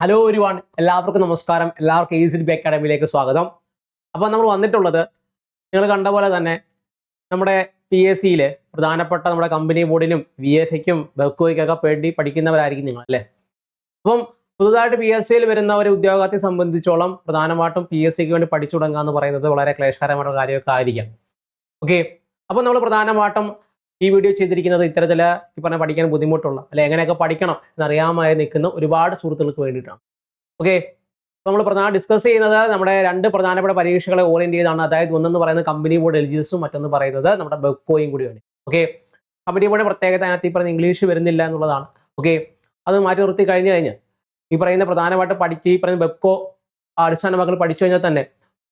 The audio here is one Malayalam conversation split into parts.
ഹലോ ഒരു വൺ എല്ലാവർക്കും നമസ്കാരം. എല്ലാവർക്കും ഈസി ബി അക്കാഡമിയിലേക്ക് സ്വാഗതം. അപ്പോൾ നമ്മൾ വന്നിട്ടുള്ളത് നിങ്ങൾ കണ്ട പോലെ തന്നെ നമ്മുടെ പി എസ് സിയിൽ പ്രധാനപ്പെട്ട നമ്മുടെ കമ്പനി ബോർഡിനും വി എഫ് എക്കും ബെക്കോയ്ക്കൊക്കെ വേണ്ടി പഠിക്കുന്നവരായിരിക്കും നിങ്ങൾ അല്ലേ? അപ്പം പുതുതായിട്ട് പി എസ് സിയിൽ വരുന്ന ഒരു ഉദ്യോഗത്തെ സംബന്ധിച്ചോളം പ്രധാനമായിട്ടും പി എസ് സിക്ക് വേണ്ടി പഠിച്ചു തുടങ്ങുക എന്ന് പറയുന്നത് വളരെ ക്ലേശകരമായ കാര്യമൊക്കെ ആയിരിക്കാം. ഓക്കെ അപ്പോൾ നമ്മൾ പ്രധാനമായിട്ടും ഈ വീഡിയോ ചെയ്തിരിക്കുന്നത് ഇത്തരത്തിൽ ഈ പറഞ്ഞ പഠിക്കാൻ ബുദ്ധിമുട്ടുള്ള അല്ലെ എങ്ങനെയൊക്കെ പഠിക്കണം എന്നറിയാമായി നിൽക്കുന്ന ഒരുപാട് സുഹൃത്തുക്കൾക്ക് വേണ്ടിയിട്ടാണ്. ഓക്കെ നമ്മൾ പ്രധാന ഡിസ്കസ് ചെയ്യുന്നത് നമ്മുടെ രണ്ട് പ്രധാനപ്പെട്ട പരീക്ഷകളെ ഓറിയന്റ് ചെയ്താണ്. അതായത് ഒന്നെന്ന് പറയുന്നത് കമ്പനി ബോർഡ് എൽജിസും മറ്റൊന്ന് പറയുന്നത് നമ്മുടെ ബെക്കോയും കൂടിയാണ്. ഓക്കെ കമ്പനി ബോർഡ് പ്രത്യേകത അതിനകത്ത് ഈ പറയുന്ന ഇംഗ്ലീഷ് വരുന്നില്ല എന്നുള്ളതാണ്. ഓക്കെ അത് മാറ്റി നിർത്തി കഴിഞ്ഞു കഴിഞ്ഞാൽ ഈ പറയുന്ന പ്രധാനമായിട്ട് പഠിച്ച് ഈ പറയുന്ന ബെക്കോ അടിസ്ഥാന മക്കൾ പഠിച്ചു കഴിഞ്ഞാൽ തന്നെ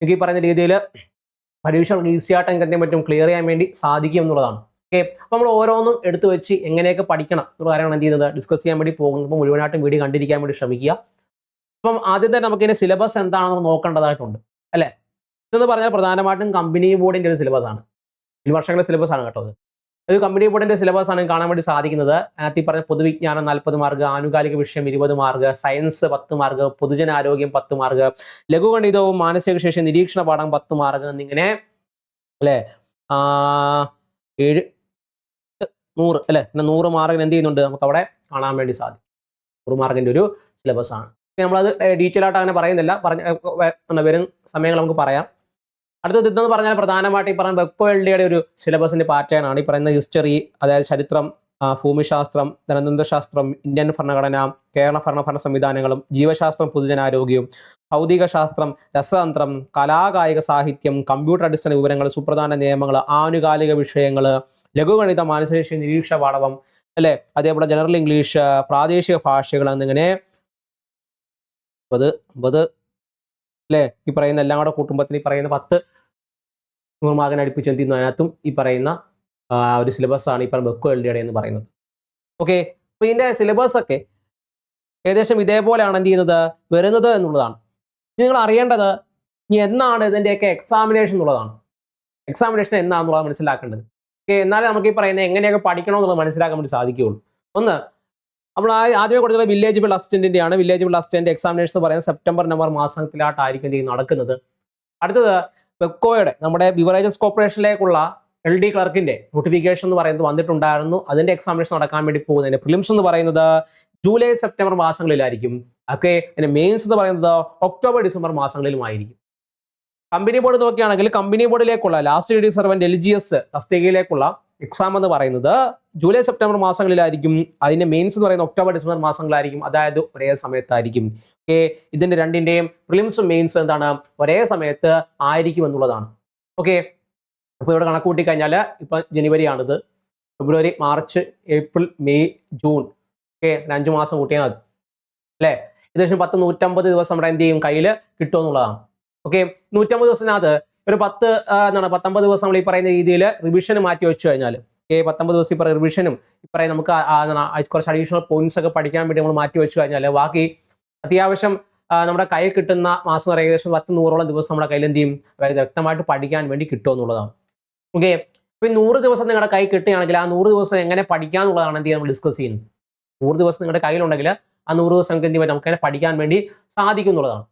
എനിക്ക് ഈ പറയുന്ന രീതിയിൽ പരീക്ഷകൾക്ക് ഈസിയായിട്ട് എന്തെങ്കിലും പറ്റും ക്ലിയർ ചെയ്യാൻ വേണ്ടി സാധിക്കും എന്നുള്ളതാണ്. ഓക്കെ. അപ്പോൾ നമ്മൾ ഓരോന്നും എടുത്തു വെച്ച് എങ്ങനെയൊക്കെ പഠിക്കണം എന്നുള്ള കാര്യമാണ് എന്ത് ചെയ്യുന്നത്? ഡിസ്കസ് ചെയ്യാൻ വേണ്ടി പോകുന്നത്. പോകുമ്പോൾ മുഴുവനായിട്ടും വീഡിയോ കണ്ടിരിക്കാൻ വേണ്ടി ശ്രമിക്കുക. അപ്പം ആദ്യം തന്നെ നമുക്കിതിന്റെ സിലബസ് എന്താണെന്ന് നോക്കേണ്ടതായിട്ടുണ്ട്. അല്ലേ? ഇതെന്ന് പറഞ്ഞാൽ പ്രധാനമായിട്ടും കമ്പനി ബോർഡിന്റെ ഒരു സിലബസ് ആണ്. ഈ വർഷങ്ങളുടെ സിലബസ് ആണ് കേട്ടോ ഇത് കമ്പനി ബോർഡിന്റെ സിലബസ് ആണ് കാണാൻ വേണ്ടി സാധിക്കുന്നത്. അതിനകത്ത് പറഞ്ഞ പൊതുവിജ്ഞാനം നാൽപ്പത് മാർക്ക് ആനുകാലിക വിഷയം ഇരുപത് മാർക്ക് സയൻസ് പത്ത് മാർക്ക് പൊതുജനാരോഗ്യം പത്ത് മാർക്ക് ലഘുഗണിതവും മാനസിക ശേഷി നിരീക്ഷണ പാഠം പത്ത് മാർക്ക് എന്നിങ്ങനെ അല്ലേ? ഏഴ് നൂറ് അല്ലെ? പിന്നെ നൂറ് മാർക്കിന് എന്ത് ചെയ്യുന്നുണ്ട്? നമുക്ക് അവിടെ കാണാൻ വേണ്ടി സാധിക്കും. നൂറ് മാർക്കിന്റെ ഒരു സിലബസ് ആണ്. നമ്മളത് ഡീറ്റെയിൽ ആയിട്ട് അങ്ങനെ പറയുന്നില്ല. പറഞ്ഞ വരും സമയങ്ങൾ നമുക്ക് പറയാം. അടുത്തത് എന്ന് പറഞ്ഞാൽ പ്രധാനമായിട്ട് ഈ പറയുന്ന വെക്കോ എൽഡിയുടെ ഒരു സിലബസിന്റെ പാറ്റേൺ ആണ്. ഈ പറയുന്ന ഹിസ്റ്ററി അതായത് ചരിത്രം ഭൂമിശാസ്ത്രം ധനതന്ത്രശാസ്ത്രം ഇന്ത്യൻ ഭരണഘടന കേരള ഭരണഭരണ സംവിധാനങ്ങളും ജീവശാസ്ത്രം പൊതുജനാരോഗ്യവും ഭൗതിക ശാസ്ത്രം രസതന്ത്രം കലാകായിക സാഹിത്യം കമ്പ്യൂട്ടർ അടിസ്ഥാന വിവരങ്ങൾ സുപ്രധാന നിയമങ്ങൾ ആനുകാലിക വിഷയങ്ങൾ ലഘുഗണിത മാനസിക നിരീക്ഷ പാഠവം അല്ലെ? അതേപോലെ ജനറൽ ഇംഗ്ലീഷ് പ്രാദേശിക ഭാഷകൾ എന്നിങ്ങനെ അമ്പത് അമ്പത് അല്ലെ? ഈ പറയുന്ന എല്ലാം കൂടെ കൂട്ടുമ്പത്തിന് ഈ പറയുന്ന പത്ത് നൂറ് അടുപ്പിച്ച് എന്ത് ചെയ്യുന്നു? അതിനകത്തും ഈ പറയുന്ന ഒരു സിലബസ് ആണ് ഈ പറയുന്ന ബെക്കു എൽ എന്ന് പറയുന്നത്. ഓക്കെ അപ്പൊ ഇതിന്റെ സിലബസ് ഒക്കെ ഏകദേശം ഇതേപോലെയാണ് എന്ത് ചെയ്യുന്നത്? വരുന്നത് എന്നുള്ളതാണ്. നിങ്ങൾ അറിയേണ്ടത് ഇനി എന്നാണ് ഇതിന്റെയൊക്കെ എക്സാമിനേഷൻ എന്നുള്ളതാണ്. എക്സാമിനേഷൻ എന്നാന്നുള്ളത് മനസ്സിലാക്കേണ്ടത്. ഓക്കെ എന്നാലേ നമുക്ക് ഈ പറയുന്നത് എങ്ങനെയൊക്കെ പഠിക്കണം എന്നുള്ളത് മനസ്സിലാക്കാൻ വേണ്ടി സാധിക്കുകയുള്ളൂ. ഒന്ന് നമ്മൾ ആദ്യമേ കൊടുത്തുള്ള വില്ലേജ് ബിൾ അസിസ്റ്റന്റിന്റെ ആണ് വില്ലേജ് ബിൾ അസിസ്റ്റന്റ് എക്സാമിനേഷൻ എന്ന് പറയുന്നത് സെപ്റ്റംബർ നവംബർ മാസത്തിലായിട്ടായിരിക്കും ഇത് നടക്കുന്നത്. അടുത്തത് വെക്കോയുടെ നമ്മുടെ ബിവറേജസ് കോർപ്പറേഷനിലേക്കുള്ള എൽ ഡി ക്ലർക്കിന്റെ നോട്ടിഫിക്കേഷൻ എന്ന് പറയുന്നത് വന്നിട്ടുണ്ടായിരുന്നു. അതിന്റെ എക്സാമിനേഷൻ നടക്കാൻ വേണ്ടി പോകുന്നതിന്റെ പ്രിലിംസ് എന്ന് പറയുന്നത് ജൂലൈ സെപ്റ്റംബർ മാസങ്ങളിലായിരിക്കും. ഒക്കെ അതിന്റെ മെയിൻസ് എന്ന് പറയുന്നത് ഒക്ടോബർ ഡിസംബർ മാസങ്ങളിലുമായിരിക്കും. കമ്പനി ബോർഡ് നോക്കുകയാണെങ്കിൽ company ബോർഡിലേക്കുള്ള last degree servant L G S തസ്തികയിലേക്കുള്ള exam എന്ന് പറയുന്നത് ജൂലൈ സെപ്റ്റംബർ മാസങ്ങളിലായിരിക്കും. അതിന്റെ മെയിൻസ് എന്ന് പറയുന്നത് ഒക്ടോബർ ഡിസംബർ മാസങ്ങളിലായിരിക്കും. അതായത് ഒരേ സമയത്തായിരിക്കും. ഓക്കെ ഇതിന്റെ രണ്ടിന്റെയും പ്രിലിംസും മെയിൻസും എന്താണ്? ഒരേ സമയത്ത് ആയിരിക്കും എന്നുള്ളതാണ്. ഓക്കെ അപ്പോൾ ഇവിടെ കണക്ക് കൂട്ടി കഴിഞ്ഞാൽ ഇപ്പം ജനുവരി ആണിത് February March April May June. Okay അഞ്ചു മാസം കൂട്ടിയാൽ മതി. അല്ലേ? ഏകദേശം പത്ത് നൂറ്റമ്പത് ദിവസം നമ്മുടെ എന്ത് ചെയ്യും? കയ്യിൽ കിട്ടുമെന്നുള്ളതാണ് ഓക്കെ നൂറ്റമ്പത് ദിവസത്തിനകത്ത് ഒരു പത്ത് എന്താണ് പത്തൊമ്പത് ദിവസം നമ്മൾ ഈ പറയുന്ന രീതിയിൽ റിവിഷൻ മാറ്റി വെച്ചു കഴിഞ്ഞാൽ ഓക്കെ പത്തൊമ്പത് ദിവസം പറയുന്ന റിവിഷനും ഈ നമുക്ക് കുറച്ച് അഡീഷണൽ പോയിന്റ്സ് ഒക്കെ പഠിക്കാൻ വേണ്ടി നമ്മൾ മാറ്റി വെച്ചു കഴിഞ്ഞാൽ ബാക്കി അത്യാവശ്യം നമ്മുടെ കയ്യിൽ കിട്ടുന്ന മാസം എന്ന് ഏകദേശം പത്ത് നൂറോളം ദിവസം നമ്മുടെ കയ്യിൽ എന്ത് ചെയ്യും? വ്യക്തമായിട്ട് പഠിക്കാൻ വേണ്ടി കിട്ടുമെന്നുള്ളതാണ് ഓക്കെ ഇപ്പം നൂറ് ദിവസം നിങ്ങളുടെ കൈ കിട്ടുകയാണെങ്കിൽ ആ നൂറ് ദിവസം എങ്ങനെ പഠിക്കാന്നുള്ളതാണ് എന്ത് നമ്മൾ ഡിസ്കസ് ചെയ്യുന്നത്. നൂറ് ദിവസം നിങ്ങളുടെ കയ്യിലുണ്ടെങ്കിൽ ആ നൂറ് ദിവസം നമുക്ക് എന്ത് പറ്റും നമുക്ക് പഠിക്കാൻ വേണ്ടി സാധിക്കും എന്നുള്ളതാണ്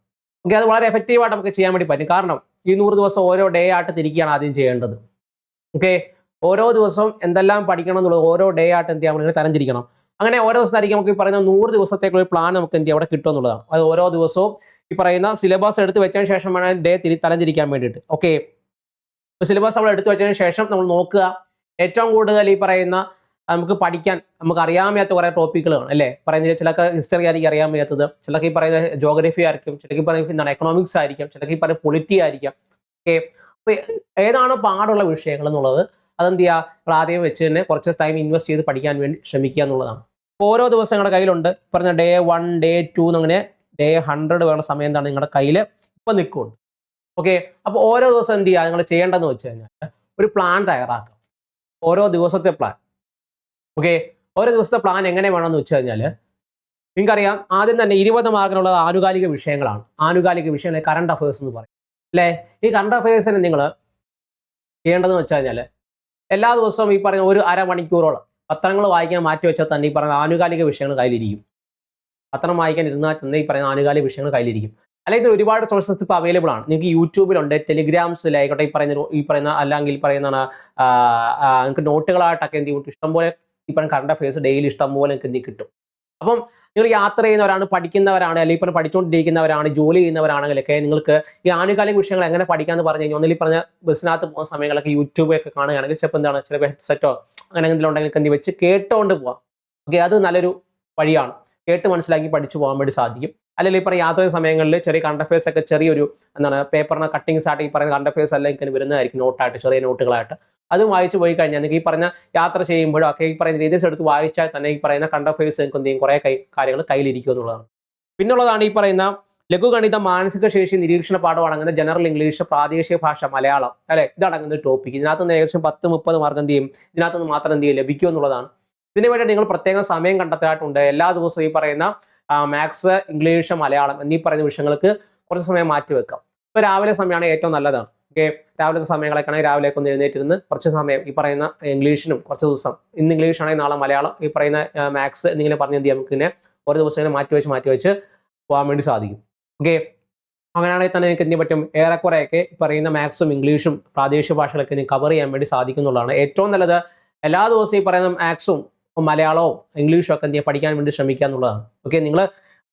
ഓക്കെ അത് വളരെ എഫക്റ്റീവായിട്ട് നമുക്ക് ചെയ്യാൻ വേണ്ടി പറ്റും. കാരണം ഈ നൂറ് ദിവസം ഓരോ ഡേ ആയിട്ട് തിരിക്കുകയാണ് ആദ്യം ചെയ്യേണ്ടത്. ഓക്കെ ഓരോ ദിവസവും എന്തെല്ലാം പഠിക്കണം എന്നുള്ളത് ഓരോ ഡേ ആയിട്ട് എന്ത് ചെയ്യാൻ തരംതിരിക്കണം അങ്ങനെ ഓരോ ദിവസം ആയിരിക്കും നമുക്ക് ഈ പറയുന്ന നൂറ് ദിവസത്തേക്കുള്ള പ്ലാൻ നമുക്ക് എന്ത് അവിടെ കിട്ടും എന്നുള്ളതാണ്. അത് ഓരോ ദിവസവും ഈ പറയുന്ന സിലബസ് എടുത്ത് വെച്ചതിന് ശേഷം വേണം ഡേ തിരി തരംതിരിക്കാൻ വേണ്ടിയിട്ട്. ഓക്കെ സിലബസ് നമ്മൾ എടുത്തു വെച്ചതിന് ശേഷം നമ്മൾ നോക്കുക. ഏറ്റവും കൂടുതൽ ഈ പറയുന്ന നമുക്ക് പഠിക്കാൻ നമുക്ക് അറിയാൻ വയ്യാത്ത കുറേ ടോപ്പിക്കുകളാണ് അല്ലേ? പറയുന്നത് ചിലക്ക് ഹിസ്റ്ററി ആയിരിക്കും അറിയാൻ വയ്യാത്തത് ചിലക്ക് ഈ പറയുന്ന ജോഗ്രഫി ആയിരിക്കും ചിലക്ക് പറയുന്ന എന്താണ് എക്കണോമിക്സ് ആയിരിക്കും ചിലക്ക് ഈ പറയുന്ന പൊളിറ്റി ആയിരിക്കാം. ഓക്കെ അപ്പോൾ ഏതാണ് പാടുള്ള വിഷയങ്ങൾ എന്നുള്ളത് അതെന്ത് ചെയ്യുക? ആദ്യം വെച്ച് തന്നെ കുറച്ച് ടൈം ഇൻവെസ്റ്റ് ചെയ്ത് പഠിക്കാൻ വേണ്ടി ശ്രമിക്കുക എന്നുള്ളതാണ്. ഓരോ ദിവസം നിങ്ങളുടെ കയ്യിലുണ്ട്. പറഞ്ഞ ഡേ വൺ ഡേ ടു എന്നങ്ങനെ ഡേ ഹൺഡ്രഡ് വേണ്ട സമയം എന്താണ് നിങ്ങളുടെ കയ്യിൽ ഇപ്പം നിൽക്കുന്നുണ്ട്. ഓക്കെ അപ്പോൾ ഓരോ ദിവസം എന്ത് ചെയ്യുക? നിങ്ങൾ ചെയ്യേണ്ടതെന്ന് വെച്ച് കഴിഞ്ഞാൽ ഒരു പ്ലാൻ തയ്യാറാക്കുക. ഓരോ ദിവസത്തെ പ്ലാൻ ഓക്കെ ഓരോ ദിവസത്തെ പ്ലാൻ എങ്ങനെ വേണമെന്ന് വെച്ച് കഴിഞ്ഞാൽ നിങ്ങൾക്കറിയാം ആദ്യം തന്നെ ഇരുപത് മാർക്കിനുള്ളത് ആനുകാലിക വിഷയങ്ങളാണ്. ആനുകാലിക വിഷയങ്ങൾ കറണ്ട് അഫയേഴ്സ് എന്ന് പറയും. അല്ലേ? ഈ കറണ്ട് അഫയേഴ്സിന് നിങ്ങൾ ചെയ്യേണ്ടതെന്ന് വെച്ച് കഴിഞ്ഞാൽ എല്ലാ ദിവസവും ഈ പറഞ്ഞ ഒരു അരമണിക്കൂറോളം പത്രങ്ങൾ വായിക്കാൻ മാറ്റി വെച്ചാൽ തന്നെ ഈ പറഞ്ഞ ആനുകാലിക വിഷയങ്ങൾ കയ്യിലിരിക്കും. പത്രം വായിക്കാൻ ഇരുന്നാൽ തന്നെ ഈ പറയുന്ന ആനുകാലിക വിഷയങ്ങൾ കയ്യിലിരിക്കും. അല്ലെങ്കിൽ ഒരുപാട് സോഴ്സസ് ഇപ്പോൾ അവൈലബിൾ ആണ്. നിങ്ങൾക്ക് യൂട്യൂബിലുണ്ട് ടെലിഗ്രാംസിലായിക്കോട്ടെ ഈ പറയുന്ന ഈ പറയുന്ന അല്ലെങ്കിൽ പറയുന്നതാണ് നിങ്ങൾക്ക് നോട്ടുകളായിട്ടൊക്കെ എന്ത് ചെയ്യും? ഇഷ്ടംപോലെ പറയുന്ന കറണ്ട് അഫയേഴ്സ് ഡെയിലി ഇഷ്ടംപോലെ നിങ്ങൾക്ക് എന്ത് കിട്ടും. അപ്പം നിങ്ങൾ യാത്ര ചെയ്യുന്നവരാണ് പഠിക്കുന്നവരാണ് അല്ലെങ്കിൽ ഇപ്പം പഠിച്ചുകൊണ്ടിരിക്കുന്നവരാണ് ജോലി ചെയ്യുന്നവരാണെങ്കിലൊക്കെ നിങ്ങൾക്ക് ഈ ആനുകാലിക വിഷയങ്ങൾ എങ്ങനെ പഠിക്കാമെന്ന് പറഞ്ഞു കഴിഞ്ഞാൽ ഒന്നിൽ പറഞ്ഞ ബസ്സിനകത്ത് പോകുന്ന സമയങ്ങളൊക്കെ യൂട്യൂബ് ഒക്കെ കാണുകയാണെങ്കിൽ ചിലപ്പോൾ എന്താണ് ചിലപ്പോൾ ഹെഡ്സെറ്റോ അങ്ങനെ എന്തെങ്കിലും ഉണ്ടെങ്കിൽ എന്ത് വെച്ച് കേട്ടുകൊണ്ട് പോവാം. ഓക്കെ അത് നല്ലൊരു വഴിയാണ്. കേട്ട് മനസ്സിലാക്കി പഠിച്ചു പോകാൻ വേണ്ടി സാധിക്കും. അല്ലെങ്കിൽ ഇപ്പം യാത്ര സമയങ്ങളിൽ ചെറിയ കറണ്ട് അഫയേഴ്സ് ഒക്കെ ചെറിയൊരു എന്താണ് പേപ്പറിന് കട്ടിങ്സ് ആയിട്ട് ഈ പറയുന്ന കറണ്ട് അഫയേഴ്സ് അല്ലെങ്കിൽ വരുന്നതായിരിക്കും നോട്ടായിട്ട് ചെറിയ നോട്ടുകളായിട്ട് അതും വായിച്ചു പോയി കഴിഞ്ഞാൽ നിങ്ങൾക്ക് ഈ പറഞ്ഞ യാത്ര ചെയ്യുമ്പോഴോ ഒക്കെ ഈ പറയുന്ന രീതിയിൽ എടുത്ത് വായിച്ചാൽ തന്നെ ഈ പറയുന്ന കണ്ട ഫേഴ്സ് നിങ്ങൾക്ക് എന്തെങ്കിലും കുറേ കൈ കാര്യങ്ങൾ കയ്യിലിരിക്കും എന്നുള്ളതാണ്. പിന്നുള്ളതാണ് ഈ പറയുന്ന ലഘുഗണിത മാനസിക ശേഷി നിരീക്ഷണ പാഠം അടങ്ങുന്ന ജനറൽ ഇംഗ്ലീഷ് പ്രാദേശിക ഭാഷ മലയാളം അല്ലെ? ഇതടങ്ങുന്ന ടോപ്പിക് ഇതിനകത്ത് നിന്ന് ഏകദേശം പത്ത് മുപ്പത് മാർക്ക് എന്ത് ചെയ്യും? ഇതിനകത്ത് നിന്ന് മാത്രം എന്ത് ചെയ്യും? ലഭിക്കും എന്നുള്ളതാണ്. ഇതിനു വേണ്ടി നിങ്ങൾ പ്രത്യേകം സമയം കണ്ടെത്താനായിട്ടുണ്ട് എല്ലാ ദിവസവും ഈ പറയുന്ന മാത്സ് ഇംഗ്ലീഷ് മലയാളം എന്നീ പറയുന്ന വിഷയങ്ങൾക്ക് കുറച്ച് സമയം മാറ്റി വെക്കാം ഇപ്പൊ രാവിലെ സമയമാണ് ഏറ്റവും നല്ലതാണ്. ഓക്കെ രാവിലത്തെ സമയങ്ങളൊക്കെയാണെങ്കിൽ രാവിലെയൊക്കെ രാവിലെ ഒന്ന് എഴുന്നേറ്റിരുന്ന് കുറച്ച് സമയം ഈ പറയുന്ന ഇംഗ്ലീഷിനും കുറച്ച് ദിവസം ഇന്ന് ഇംഗ്ലീഷ് ആണെങ്കിൽ നാളെ മലയാളം ഈ പറയുന്ന മാത്സ് എന്നിങ്ങനെ പറഞ്ഞ് എന്ത് നമുക്ക് ഇങ്ങനെ ഓരോ ദിവസം ഇങ്ങനെ മാറ്റി വെച്ച് മാറ്റി വെച്ച് പോകാൻ വേണ്ടി സാധിക്കും. ഓക്കെ അങ്ങനെയാണെങ്കിൽ തന്നെ നിങ്ങൾക്ക് എന്ത് പറ്റും? ഏറെക്കുറെയൊക്കെ പറയുന്ന മാത്സും ഇംഗ്ലീഷും പ്രാദേശിക ഭാഷകളൊക്കെ നിങ്ങൾക്ക് കവർ ചെയ്യാൻ വേണ്ടി സാധിക്കുന്നുള്ളതാണ്. ഏറ്റവും നല്ലത് എല്ലാ ദിവസവും ഈ പറയുന്ന മാത്സും മലയാളവും ഇംഗ്ലീഷും ഒക്കെ എന്ത് ചെയ്യുക പഠിക്കാൻ വേണ്ടി ശ്രമിക്കുക എന്നുള്ളതാണ്. ഓക്കെ നിങ്ങൾ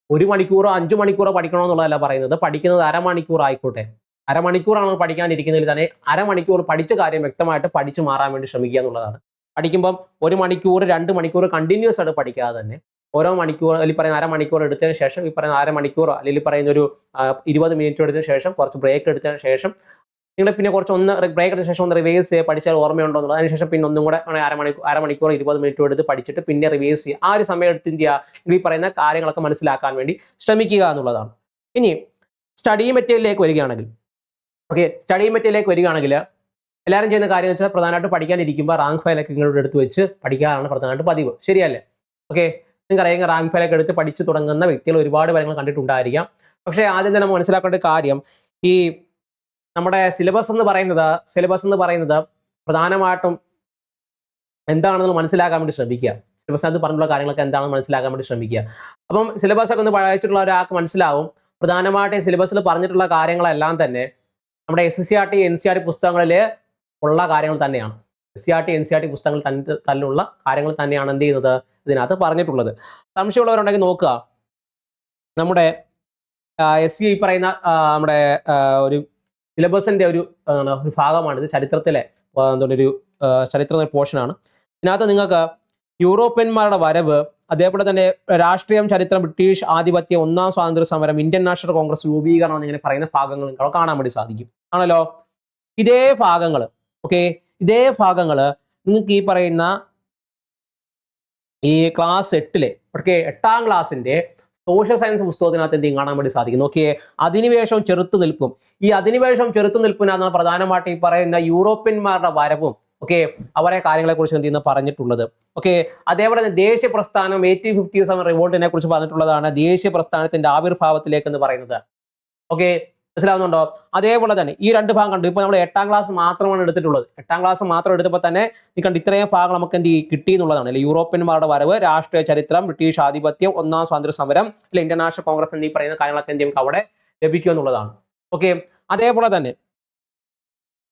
ഒരു മണിക്കൂറോ അഞ്ചു മണിക്കൂറോ പഠിക്കണമെന്നുള്ളതല്ല പറയുന്നത്. പഠിക്കുന്നത് അരമണിക്കൂർ ആയിക്കോട്ടെ അരമണിക്കൂറാണ് പഠിക്കാനിരിക്കുന്നതിൽ തന്നെ അരമണിക്കൂർ പഠിച്ച കാര്യം വ്യക്തമായിട്ട് പഠിച്ചു മാറാൻ വേണ്ടി ശ്രമിക്കുക എന്നുള്ളതാണ്. പഠിക്കുമ്പം ഒരു മണിക്കൂർ രണ്ട് മണിക്കൂർ കണ്ടിന്യൂസ് ആയിട്ട് പഠിക്കാതെ തന്നെ ഓരോ മണിക്കൂർ അല്ലെങ്കിൽ പറയുന്ന അരമണിക്കൂർ എടുത്തതിന് ശേഷം ഈ പറയുന്ന അരമണിക്കൂറോ അല്ലെങ്കിൽ പറയുന്ന ഒരു ഇരുപത് മിനിറ്റ് എടുത്തതിന് ശേഷം കുറച്ച് ബ്രേക്ക് എടുത്തതിന് ശേഷം നിങ്ങൾ പിന്നെ കുറച്ച് ഒന്ന് ബ്രേക്ക് എടുത്ത ശേഷം ഒന്ന് റിവൈസ് ചെയ്യുക പഠിച്ചാൽ ഓർമ്മയുണ്ടോ എന്നുള്ളത്. അതിനുശേഷം പിന്നെ ഒന്നും കൂടെ അരമണിക്കൂർ അരമണിക്കൂർ ഇരുപത് മിനിറ്റ് എടുത്ത് പഠിച്ചിട്ട് പിന്നെ റിവൈസ് ചെയ്യുക. ആ ഒരു സമയം എടുത്ത് എന്ത് ചെയ്യുക? ഈ പറയുന്ന കാര്യങ്ങളൊക്കെ മനസ്സിലാക്കാൻ വേണ്ടി ശ്രമിക്കുക എന്നുള്ളതാണ്. ഇനി സ്റ്റഡി മെറ്റീരിയലിലേക്ക് വരികയാണെങ്കിൽ ഓക്കെ സ്റ്റഡി മെറ്റീരിയലേക്ക് വരികയാണെങ്കിൽ എല്ലാവരും ചെയ്യുന്ന കാര്യം എന്ന് വെച്ചാൽ പ്രധാനമായിട്ട് പഠിക്കാനിരിക്കുമ്പോൾ റാങ്ക് ഫയലൊക്കെ നിങ്ങളുടെ എടുത്ത് വെച്ച് പഠിക്കാറാണ് പ്രധാനമായിട്ട് പതിവ്. ശരിയല്ലേ? ഓക്കെ നിങ്ങൾക്ക് അറിയാം റാങ്ക് ഫയലൊക്കെ എടുത്ത് പഠിച്ചു തുടങ്ങുന്ന വ്യക്തികൾ ഒരുപാട് കാര്യങ്ങൾ കണ്ടിട്ടുണ്ടായിരിക്കാം. പക്ഷേ ആദ്യം തന്നെ മനസ്സിലാക്കേണ്ട കാര്യം ഈ നമ്മുടെ സിലബസ് എന്ന് പറയുന്നത് സിലബസ് എന്ന് പറയുന്നത് പ്രധാനമായിട്ടും എന്താണെന്ന് മനസ്സിലാക്കാൻ വേണ്ടി ശ്രമിക്കുക. സിലബസിനകത്ത് പറഞ്ഞിട്ടുള്ള കാര്യങ്ങളൊക്കെ എന്താണെന്ന് മനസ്സിലാക്കാൻ വേണ്ടി ശ്രമിക്കുക. അപ്പം സിലബസ് ഒക്കെ ഒന്ന് വായിച്ചിട്ടുള്ള ഒരാൾക്ക് മനസ്സിലാവും. പ്രധാനമായിട്ടും സിലബസിൽ പറഞ്ഞിട്ടുള്ള കാര്യങ്ങളെല്ലാം തന്നെ നമ്മുടെ S C R T N C R T പുസ്തകങ്ങളിൽ ഉള്ള കാര്യങ്ങൾ തന്നെയാണ്. S C R T N C R T പുസ്തകങ്ങൾ തന്നെ തല്ലുള്ള കാര്യങ്ങൾ തന്നെയാണ് എന്ത് ചെയ്യുന്നത്? ഇതിനകത്ത് പറഞ്ഞിട്ടുള്ളത്. സംശയമുള്ളവരുണ്ടെങ്കിൽ നോക്കുക. നമ്മുടെ എസ് സി പറയുന്ന നമ്മുടെ ഒരു സിലബസിന്റെ ഒരു ഒരു ഭാഗമാണിത് ചരിത്രത്തിലെ എന്തുകൊണ്ട് ഒരു ചരിത്ര പോർഷനാണ് ഇതിനകത്ത് നിങ്ങൾക്ക് യൂറോപ്യന്മാരുടെ വരവ് അതേപോലെ തന്നെ രാഷ്ട്രീയം ചരിത്രം ബ്രിട്ടീഷ് ആധിപത്യം ഒന്നാം സ്വാതന്ത്ര്യ സമരം ഇന്ത്യൻ നാഷണൽ കോൺഗ്രസ് രൂപീകരണം എന്നിങ്ങനെ പറയുന്ന ഭാഗങ്ങൾ കാണാൻ വേണ്ടി സാധിക്കും. ആണല്ലോ? ഇതേ ഭാഗങ്ങൾ ഓക്കെ ഇതേ ഭാഗങ്ങൾ നിങ്ങൾക്ക് ഈ പറയുന്ന ഈ ക്ലാസ് എട്ടിലെ ഓക്കെ എട്ടാം ക്ലാസ്സിന്റെ സോഷ്യൽ സയൻസ് പുസ്തകത്തിനകത്ത് എന്തെങ്കിലും കാണാൻ വേണ്ടി സാധിക്കും നോക്കിയേ അധിനിവേശം ചെറുത്തു നിൽപ്പും. ഈ അധിനിവേശം ചെറുത്തു നിൽപ്പിനാണ് പ്രധാനമായിട്ട് ഈ പറയുന്ന യൂറോപ്യന്മാരുടെ വരവും ഓക്കെ അവരെ കാര്യങ്ങളെ കുറിച്ച് എന്ത് ചെയ്യുന്ന പറഞ്ഞിട്ടുള്ളത് ഓക്കെ അതേപോലെ തന്നെ ദേശീയ പ്രസ്ഥാനം എയ്റ്റീൻ ഫിഫ്റ്റി സെവൻ റിവോൾട്ടിനെ കുറിച്ച് പറഞ്ഞിട്ടുള്ളതാണ് ദേശീയ പ്രസ്ഥാനത്തിന്റെ ആവിർഭാവത്തിലേക്ക് എന്ന് പറയുന്നത് ഓക്കെ മനസ്സിലാവുന്നുണ്ടോ? അതേപോലെ തന്നെ ഈ രണ്ട് ഭാഗം കണ്ടു. ഇപ്പൊ നമ്മൾ എട്ടാം ക്ലാസ് മാത്രമാണ് എടുത്തിട്ടുള്ളത്. എട്ടാം ക്ലാസ് മാത്രം എടുത്തപ്പോൾ തന്നെ ഈ കണ്ട് ഇത്രയും ഭാഗം നമുക്ക് എന്ത് കിട്ടി എന്നുള്ളതാണ്. അല്ലെ? യൂറോപ്യന്മാരുടെ വരവ് രാഷ്ട്രീയ ചരിത്രം ബ്രിട്ടീഷ് ആധിപത്യം ഒന്നാം സ്വാതന്ത്ര്യ സമരം അല്ലെ? ഇന്റർനാഷണൽ കോൺഗ്രസ് എന്നീ പറയുന്ന കാര്യങ്ങളൊക്കെ എന്ത് നമുക്ക് അവിടെ ലഭിക്കും എന്നുള്ളതാണ്. ഓക്കെ അതേപോലെ തന്നെ